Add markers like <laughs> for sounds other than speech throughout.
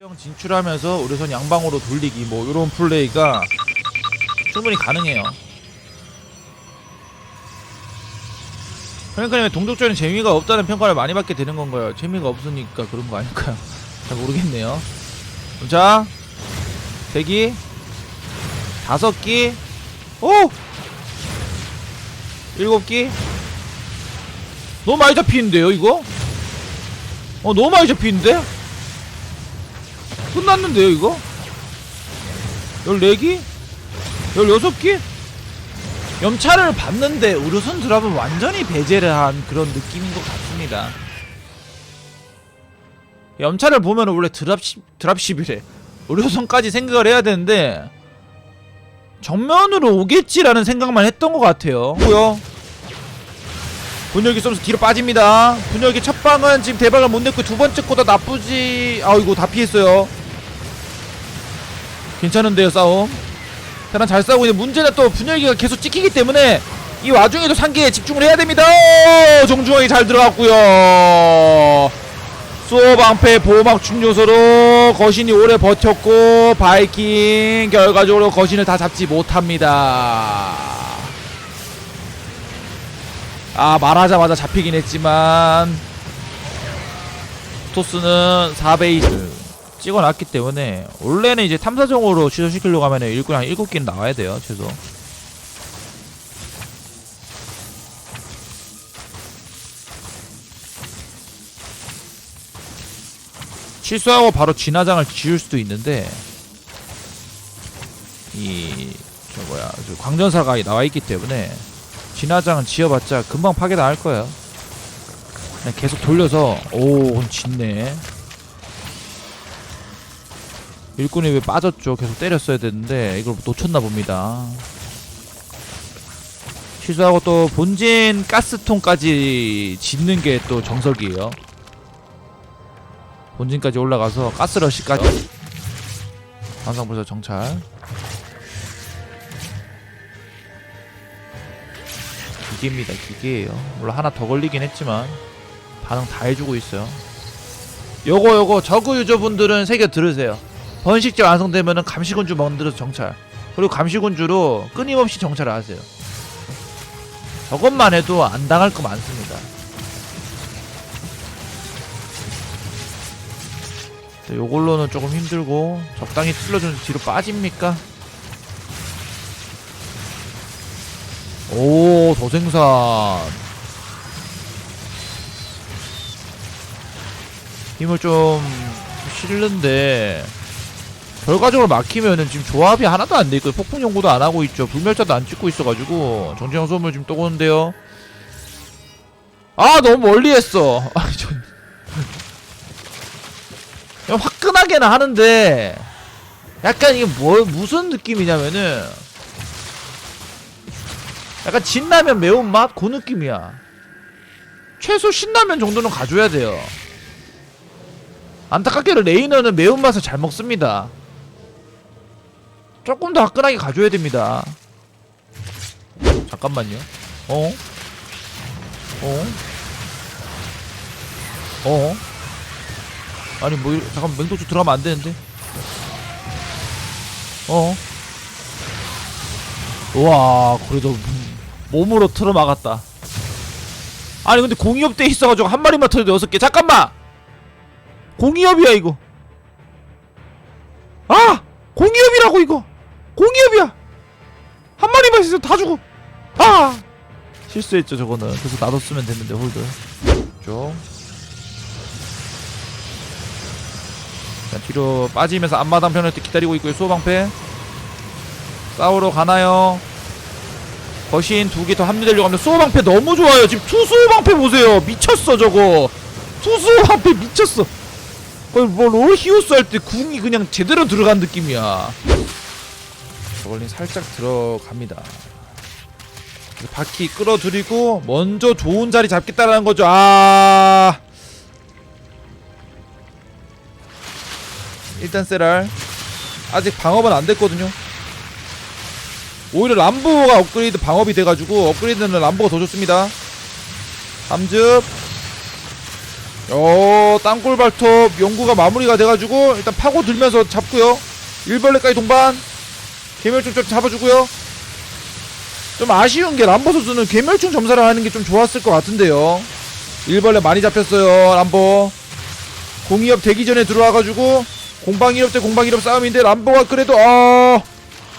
형 진출하면서 우려선 양방으로 돌리기 뭐 이런 플레이가 충분히 가능해요. 그러니까 동족전에 재미가 없다는 평가를 많이 받게 되는 건가요? 재미가 없으니까 그런 거 아닐까요? <laughs> 잘 모르겠네요. 자, 대기 다섯 기, 오, 일곱 기. 너무 많이 잡히는데요, 이거? 어, 너무 많이 잡히는데? 끝났는데요 이거? 14기? 16기? 염차를 봤는데 우르선 드랍은 완전히 배제를 한 그런 느낌인 것 같습니다 염차를 보면 원래 드랍십, 드랍십이래 우르선까지 생각을 해야 되는데 정면으로 오겠지라는 생각만 했던 것 같아요 뭐요? 분열기 쏘면서 뒤로 빠집니다 분열기 첫 방은 지금 대박을 못 냈고 두 번째 거다 나쁘지 아이고 다 피했어요 괜찮은데요 싸움. 테란 잘 싸우고 있는데 문제는 또 분열기가 계속 찍히기 때문에 이 와중에도 상계에 집중을 해야 됩니다. 오, 정중하게 잘 들어갔고요. 수호방패 보호막 충요소로 거신이 오래 버텼고 바이킹 결과적으로 거신을 다 잡지 못합니다. 아 말하자마자 잡히긴 했지만 토스는 4베이스 찍어놨기 때문에 원래는 이제 탐사정으로 취소시키려고 하면 은 일꾼 한 7개는 나와야 돼요 최소. 실수하고 바로 진화장을 지을 수도 있는데 이 저 뭐야 저 광전사가 나와 있기 때문에 진화장은 지어봤자 금방 파괴당할 거예요. 그냥 계속 돌려서 오 짓네 일꾼이 왜 빠졌죠? 계속 때렸어야 되는데 이걸 놓쳤나 봅니다. 취소하고 또 본진 가스통까지 짓는 게 또 정석이에요. 본진까지 올라가서 가스러시까지 방상불사 정찰 기계입니다 기계예요 물론 하나 더 걸리긴 했지만 반응 다 해주고 있어요 요거 요거 저그 유저분들은 새겨 들으세요 번식제 완성되면은 감시군주 만들어서 정찰. 그리고 감시군주로 끊임없이 정찰을 하세요. 저것만 해도 안 당할 거 많습니다. 네, 요걸로는 조금 힘들고 적당히 틀려주면 뒤로 빠집니까? 오 도생산. 힘을 좀 실는데 결과적으로 막히면은 지금 조합이 하나도 안 돼 있고 폭풍 연구도 안 하고 있죠. 불멸자도 안 찍고 있어가지고 정지형 소음을 지금 떠오는데요. 아 너무 멀리 했어. <laughs> 아 전. 그냥 화끈하게는 하는데 약간 이게 뭐 무슨 느낌이냐면은 약간 진라면 매운맛 그 느낌이야. 최소 신라면 정도는 가줘야 돼요. 안타깝게도 레이너는 매운맛을 잘 먹습니다. 조금 더 화끈하게 가줘야 됩니다. 잠깐만요. 어? 어? 어? 아니 뭐 이러- 잠깐 맹독주 들어가면 안 되는데. 어? 와 그래도 몸으로 틀어 막았다. 아니 근데 공이업 돼 있어가지고 한 마리만 터져도 여섯 개. 잠깐만. 공이업이야 이거. 아 공이업이라고 이거. 공이업이야. 한 마리만 있어 다 죽어. 아 실수했죠 저거는. 그래서 놔뒀으면 됐는데 홀드. 좀. 자, 뒤로 빠지면서 앞마당 편을 기다리고 있고요. 수호방패. 싸우러 가나요? 거신 두 개 더 합류되려고 합니다. 수호방패 너무 좋아요. 지금 투수호방패 보세요. 미쳤어 저거. 투수호방패 미쳤어. 거의 뭐 롤히우스 할 때 궁이 그냥 제대로 들어간 느낌이야. 저걸린 살짝 들어갑니다. 바퀴 끌어들이고 먼저 좋은 자리 잡겠다라는 거죠. 아. 일단 세랄 아직 방업은 안 됐거든요. 오히려 람보가 업그레이드 방업이 돼가지고 업그레이드는 람보가 더 좋습니다. 함즙 어 땅굴 발톱 연구가 마무리가 돼가지고 일단 파고 들면서 잡고요 일벌레까지 동반 개멸충 좀 잡아주고요. 좀 아쉬운 게 람보 선수는 개멸충 점사를 하는 게 좀 좋았을 것 같은데요. 일벌레 많이 잡혔어요 람보. 공이업 되기 전에 들어와가지고 공방이업 대 공방이업 싸움인데 람보가 그래도 어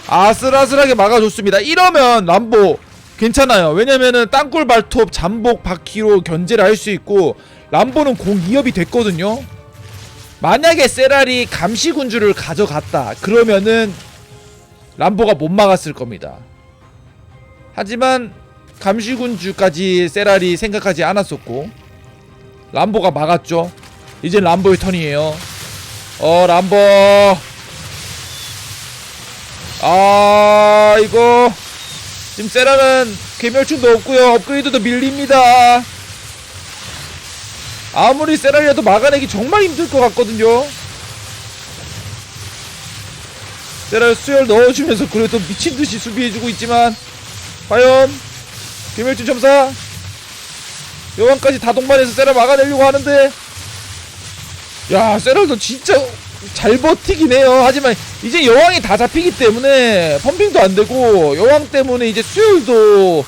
아슬아슬하게 막아줬습니다. 이러면 람보 괜찮아요. 왜냐면은 땅굴 발톱 잠복 바퀴로 견제를 할 수 있고 람보는 공 2업이 됐거든요. 만약에 세랄이 감시 군주를 가져갔다. 그러면은 람보가 못 막았을 겁니다. 하지만 감시군주까지 세랄이 생각하지 않았었고 람보가 막았죠. 이제 람보의 턴이에요. 어 람보! 아 이거! 지금 세라는 괴멸충도 없고요. 업그레이드도 밀립니다. 아무리 세라리라도 막아내기 정말 힘들 것 같거든요 세라 수혈 넣어주면서 그래도 미친듯이 수비해주고 있지만 과연 괴멸충 점사 여왕까지 다 동반해서 세라 막아내려고 하는데 야 세라도 진짜 잘 버티긴 해요. 하지만 이제 여왕이 다 잡히기 때문에 펌핑도 안 되고 여왕 때문에 이제 수율도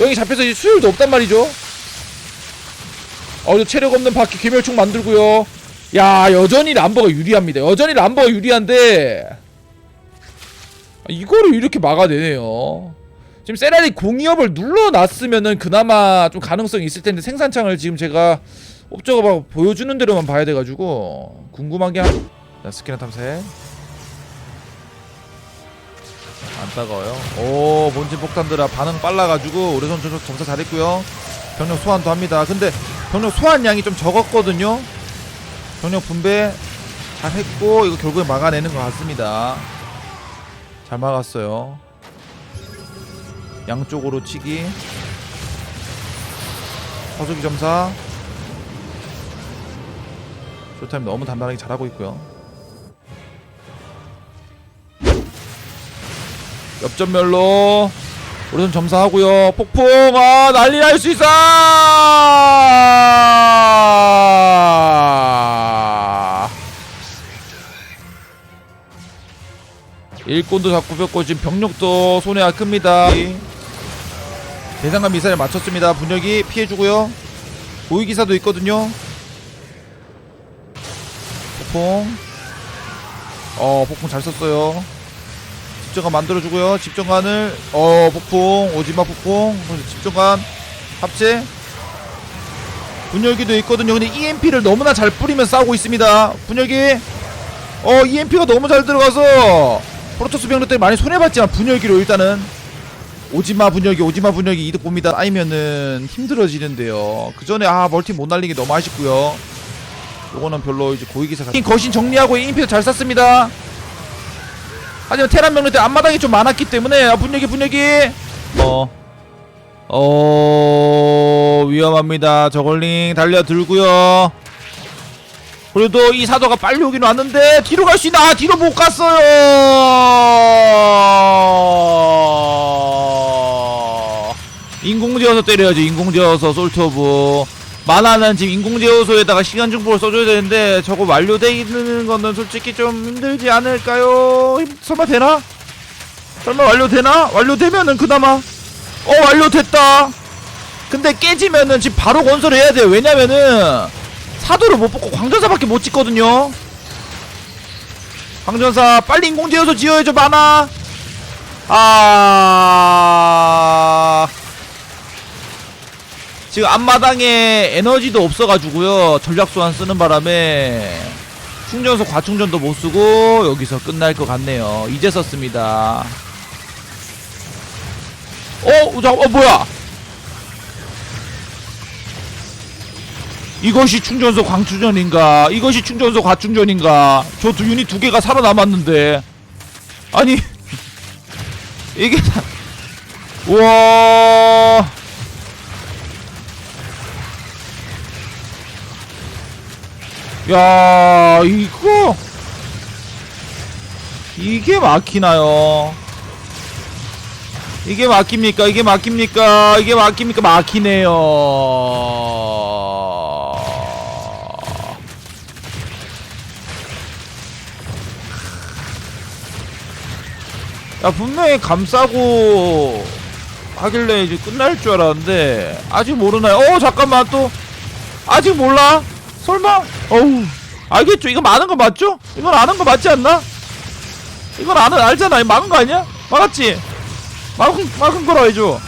여왕이 잡혀서 이제 수율도 없단 말이죠. 어, 이거 체력 없는 바퀴 괴멸충 만들고요. 야, 여전히 람버가 유리합니다. 여전히 람버가 유리한데 아, 이거를 이렇게 막아내네요. 지금 세라리 공이업을 눌러놨으면은 그나마 좀 가능성이 있을 텐데 생산창을 지금 제가 옵저가 막 보여주는 대로만 봐야 돼가지고 궁금한 게 한... 자 스캐너 탐색. 안 따가워요. 오 본진 폭탄들아 반응 빨라가지고 점- 점사 잘했고요. 병력 소환도 합니다. 근데 병력 소환 양이 좀 적었거든요. 병력 분배 잘했고 이거 결국에 막아내는 것 같습니다 잘 막았어요 양쪽으로 치기 서주기 점사 쇼타임 너무 단단하게 잘하고 있고요. 옆전멸로 우리는 점사하고요. 폭풍 아 난리 날 수 있어. 일꾼도 잡고 뺐고 지금 병력도 손해가 큽니다. 대상감 미사일 맞췄습니다. 분열기 피해주고요. 고위기사도 있거든요. 폭풍. 어 폭풍 잘 썼어요. 집정관 만들어주고요. 집정관을 어 폭풍. 오지마 폭풍. 집정관 합체. 분열기도 있거든요. 근데 EMP를 너무나 잘 뿌리면 싸우고 있습니다. 분열기. 어 EMP가 너무 잘 들어가서 프로토스 병력들이 많이 손해봤지만 분열기로 일단은 오지마 분열기 오지마 분열기 이득 봅니다. 아니면은 힘들어지는데요. 그 전에 아 멀티 못 날리기 너무 아쉽고요. 요거는 별로 이제 고위기사 같은 거신 정리하고 인피도 잘 쐈습니다. 하지만 테란 명령 때 앞마당이 좀 많았기 때문에 아, 분위기 분위기. 어. 어 위험합니다. 저걸링 달려들고요 그래도 이 사도가 빨리 오긴 왔는데 뒤로 갈 수 있나? 아, 뒤로 못 갔어요. 인공지어서 때려야죠. 인공지어서 솔트오브. 만화는 지금 인공제어소에다가 시간 증폭을 써줘야 되는데 저거 완료돼 있는 거는 솔직히 좀 힘들지 않을까요? 힘- 설마 되나? 설마 완료되나? 완료되면은 그나마. 어 완료됐다. 근데 깨지면은 지금 바로 건설해야 돼요. 왜냐면은 사도를 못 뽑고 광전사밖에 못 짓거든요. 광전사 빨리 인공제어소 지어야죠 만화 아. 지금 앞마당에 에너지도 없어가지고요. 전략 소환 쓰는 바람에 충전소 과충전도 못 쓰고 여기서 끝날 것 같네요. 이제 썼습니다. 어? 자, 어 뭐야 이것이 충전소 광충전인가? 이것이 충전소 과충전인가? 저 두 유닛 두 개가 살아남았는데. 아니 이게 다 우와. 야 이거. 이게 막히나요? 이게 막힙니까? 이게 막힙니까? 이게 막힙니까? 막히네요 야 분명히 감싸고 하길래 이제 끝날 줄 알았는데 아직 모르나요? 어 잠깐만 또 아직 몰라? 설마? 어우 알겠죠? 이거 많은 거 맞죠? 이건 아는 거 맞지 않나? 이건 아는 알잖아. 이거 막은 거 아니야? 막았지? 막은 막은 거라 해줘.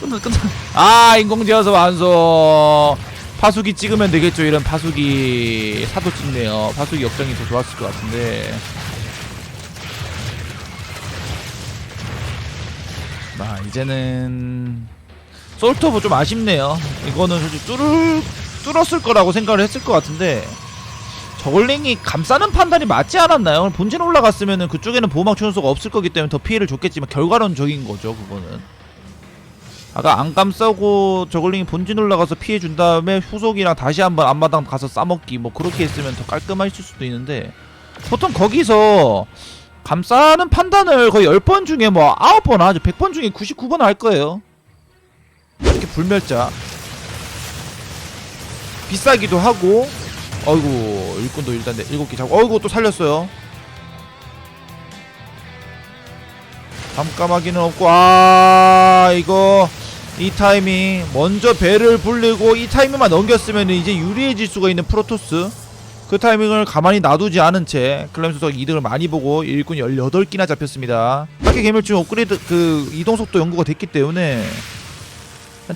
끝나 끝나. 아 인공지어서 완성. 파수기 찍으면 되겠죠. 이런 파수기 사도 찍네요. 파수기 역정이 더 좋았을 것 같은데. 아 이제는 솔터브 좀 아쉽네요. 이거는 솔직히 뚫을 뚫었을 거라고 생각을 했을 것 같은데 저글링이 감싸는 판단이 맞지 않았나요? 본진 올라갔으면은 그쪽에는 보호막 추연소가 없을 거기 때문에 더 피해를 줬겠지만 결과론적인 거죠 그거는. 아까 안 감싸고 저글링이 본진 올라가서 피해 준 다음에 후속이랑 다시 한번 앞마당 가서 싸먹기 뭐 그렇게 했으면 더 깔끔했을 수도 있는데 보통 거기서 감싸는 판단을 거의 10번 중에 뭐 9번 하죠 100번 중에 99번 할 거예요. 이렇게 불멸자. 비싸기도 하고. 어이구 일꾼도 일단 네, 7개 잡고. 어이구 또 살렸어요. 잠까마기는 없고. 아 이거 이 타이밍 먼저 배를 불리고 이 타이밍만 넘겼으면 이제 유리해질 수가 있는 프로토스 그 타이밍을 가만히 놔두지 않은 채 클램스가 이득을 많이 보고 일꾼 18기나 잡혔습니다. 파괴 개멸충 업그레이드 그 이동속도 연구가 됐기 때문에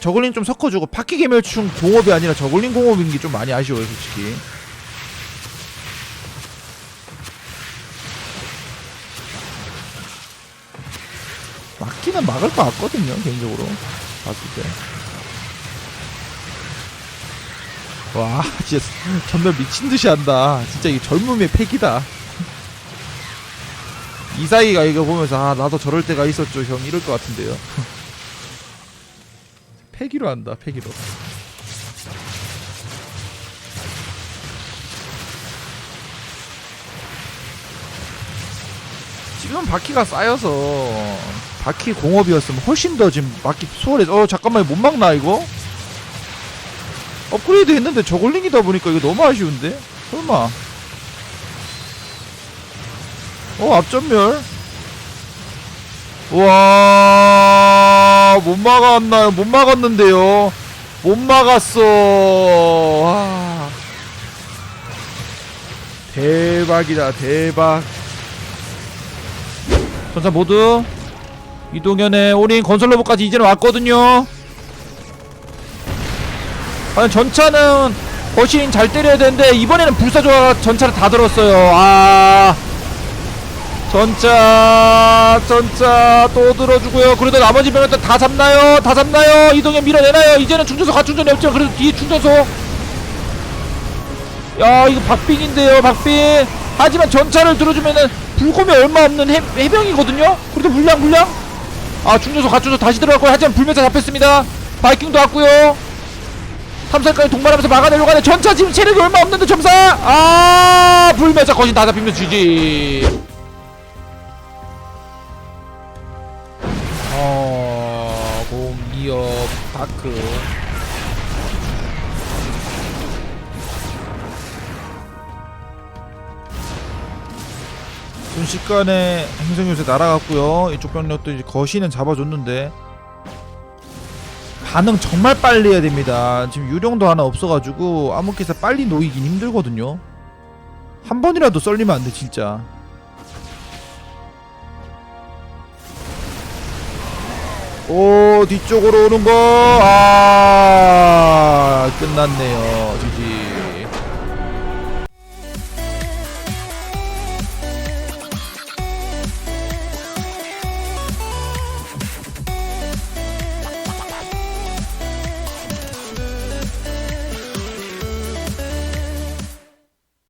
저글링 좀 섞어주고 파괴 개멸충 공업이 아니라 저글링 공업인 게 좀 많이 아쉬워요 솔직히. 막기는 막을 것 같거든요 개인적으로. 봤을 때. 와 진짜 전멸 미친 듯이 한다. 진짜 이 젊음의 패기다. 이사이가 이거 보면서 아 나도 저럴 때가 있었죠. 형 이럴 것 같은데요. 패기로 한다 패기로. 지금 바퀴가 쌓여서 바퀴 공업이었으면 훨씬 더 지금 막기 수월해서 어 잠깐만 못 막나 이거? 업그레이드 했는데 저글링이다 보니까 이거 너무 아쉬운데? 설마 어 앞전멸 와못 막았나요? 못 막았는데요 못 막았어 와 대박이다 대박 전사 모두 이동현의 올인 건설 로봇까지 이제는 왔거든요. 과연 전차는 거신 잘 때려야 되는데 이번에는 불사조가 전차를 다 들었어요. 아 전차 전차 또 들어주고요. 그래도 나머지 병력들 다 잡나요? 다 잡나요? 이동현 밀어내나요? 이제는 충전소 가충전이 없죠. 그래도 뒤에 충전소 야 이거 박빙인데요 박빙 하지만 전차를 들어주면은 불곰이 얼마 없는 해, 해병이거든요 그래도 물량 물량 아 충전소 가충전 다시 들어갔고요 하지만 불멸자 잡혔습니다 바이킹도 왔고요 탐살까지 동반하면서 막아내려고 하는 전차 지금 체력이 얼마 없는데 점사! 아 불멸자 거신 다 잡히면 지지. 어 공기업 다크. 순식간에 행성 요새 날아갔고요. 이쪽 병력도 이제 거시는 잡아줬는데 반응 정말 빨리 해야 됩니다. 지금 유령도 하나 없어가지고 암흑기사 빨리 놓이긴 힘들거든요. 한 번이라도 썰리면 안 돼 진짜. 오 뒤쪽으로 오는 거. 아 끝났네요.